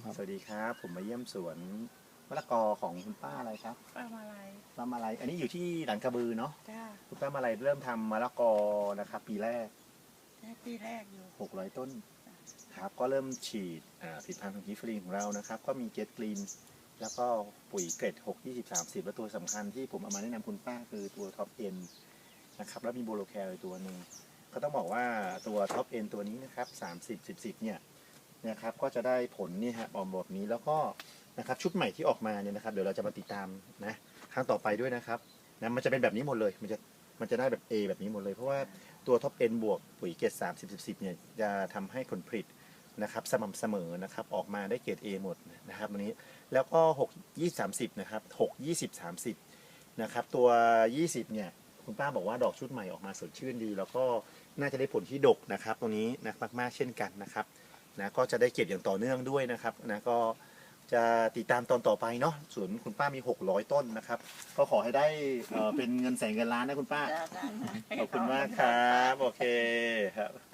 ครับสวัสดีครับ ผมมาเยี่ยมสวนมะละกอของคุณป้าอะไรครับป้ามาลัยป้ามาลัยอันนี้อยู่ที่หลังกระบือเนาะจ้าคุณป้ามาลัยเริ่มทำมะละกอนะครับ ปีแรกแค่ปีแรกอยู่ 600 ต้นครับ ก็เริ่มฉีดอ่าผลิตภัณฑ์ของกิฟฟรีของเรานะครับ ก็มีเกตกรีน แล้วก็ปุ๋ยเกรด 6 20 30 และตัวสำคัญที่ผมเอามาแนะนำคุณป้าคือตัวท็อปเอ็นนะครับ แล้วมีโบโลแคร์ตัวหนึ่งก็ต้องบอกว่าตัวท็อปเอ็นตัวนี้นะครับ 30 10 10เนี่ย นะครับก็จะได้ผลนี่ฮะออมแบบนี้แล้วก็นะครับชุดใหม่ที่ออกมาเนี่ยนะครับเดี๋ยวเราจะมาติดตามนะครั้งต่อไปด้วยนะครับนะมันจะเป็นแบบนี้หมดเลยมันจะมันจะได้แบบ A แบบนี้หมดเลยเพราะว่าตัวท็อปเอ็นบวกปุ๋ยเกรด30 10 10เนี่ยจะทำให้ผลผลิตนะครับสม่ำเสมอนะครับออกมาได้เกรด A หมดนะครับวันนี้แล้วก็6 20 30นะครับ6 20 30นะครับตัว20เนี่ยคุณป้าบอกว่าดอกชุดใหม่ออกมาสดชื่นดี แล้วก็น่าจะได้ผลที่ดกนะครับตรงนี้นะมากๆเช่นกันนะครับ นะก็จะได้เก็บอย่างต่อเนื่องด้วยนะครับนะก็จะติดตามตอนต่อไปเนาะส่วนคุณป้ามี 600 ต้นนะครับ ก็ขอให้ได้เอ่อเป็นเงินแสนเงินล้านนะคุณป้าจ้าจ้าขอบคุณมากครับ โอเคครับ